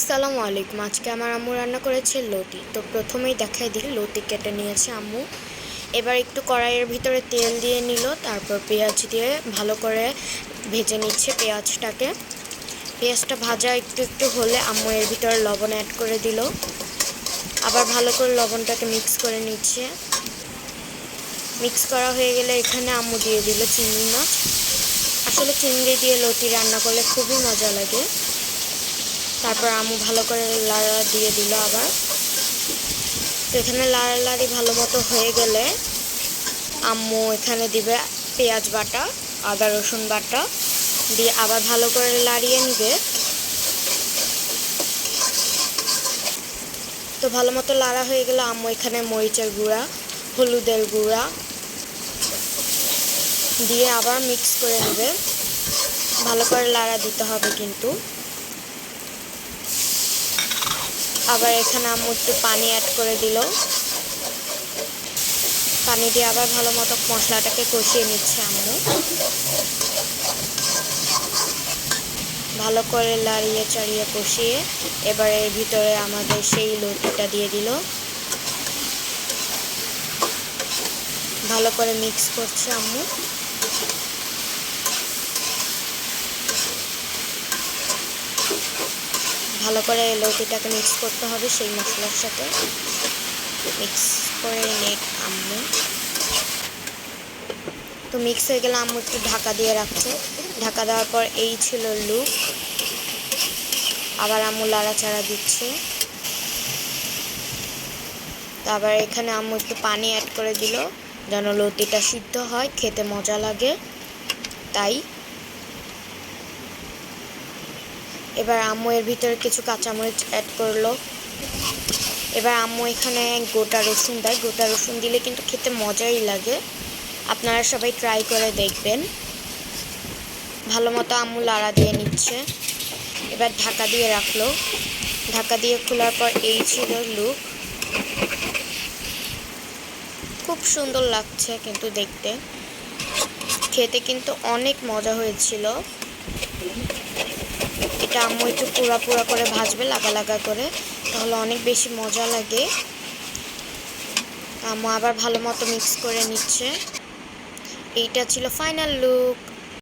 আসসালামু আলাইকুম। আজকে আমার আম্মু রান্না করেছে লতি। তো প্রথমেই দেখাই দিই, লতি কেটে নিয়েছে আম্মু। এবার একটু কড়াইয়ের ভিতরে তেল দিয়ে নিল, তারপর পেঁয়াজ দিয়ে ভালো করে ভেজে নিচ্ছে পেঁয়াজটাকে। পেঁয়াজটা ভাজা একটু একটু হলে আম্মু এর ভিতরে লবণ অ্যাড করে দিল। আবার ভালো করে লবণটাকে মিক্স করে নিচ্ছে। মিক্স করা হয়ে গেলে এখানে আম্মু দিয়ে দিল চিংড়ি মাছ। আসলে চিংড়ি দিয়ে লতি রান্না করলে খুবই মজা লাগে। তারপর আম্মু ভালো করে লাড়া দিয়ে দিল আবার। তো এখানে লাড়ালাড়ি ভালো মতো হয়ে গেলে আম্মু এখানে দিবে পেঁয়াজ বাটা, আদা রসুন বাটা দিয়ে আবার ভালো করে লাড়িয়ে নিবে। তো ভালো মতো লাড়া হয়ে গেলে আম্মু এখানে মরিচের গুঁড়া, হলুদের গুঁড়া দিয়ে আবার মিক্স করে নেবে। ভালো করে লাড়া দিতে হবে কিন্তু। আবার এখানে আম্মু একটু পানি অ্যাড করে দিল। পানি দিয়ে আবার ভালো মতো মশলাটাকে কষিয়ে নিচ্ছে আম্মু। ভালো করে লাড়িয়ে চাড়িয়ে কষিয়ে এবার এর ভিতরে আমাদের সেই লতিটা দিয়ে দিল। ভালো করে মিক্স করছে আম্মু। ভালো করে লতিটাকে মিক্স করতে হবে সেই মশলার সাথে। মিক্স করে নেট আম্মু। তো মিক্স হয়ে গেলে আম্মু একটু ঢাকা দিয়ে রাখছে। ঢাকা দেওয়ার পর এই ছিল লুক আবার আম্মু লাড়াচাড়া দিচ্ছে। তারপর এখানে আম্মু একটু পানি অ্যাড করে দিল, যেন লতিটা সিদ্ধ হয়, খেতে মজা লাগে। তাই এবার আম্মু এর ভিতরে কিছু কাঁচামরিচ অ্যাড করল। এবার আম্মু এখানে গোটা রসুন দেয়। গোটা রসুন দিলে কিন্তু খেতে মজাই লাগে। আপনারা সবাই ট্রাই করে দেখবেন। ভালো মতো আম্মু লাড়া দিয়ে নিচ্ছে। এবার ঢাকা দিয়ে রাখল। ঢাকা দিয়ে খোলার পর এই ছিল লুক খুব সুন্দর লাগছে কিন্তু দেখতে। খেতে কিন্তু অনেক মজা হয়েছিল। এটা আম্মু একটু পুরা পুরা করে ভাজবে, লাগা লাগা করে। তাহলে অনেক বেশি মজা লাগে। আম্মু আবার ভালো মতো মিক্স করে নিচ্ছে। এইটা ছিল ফাইনাল লুক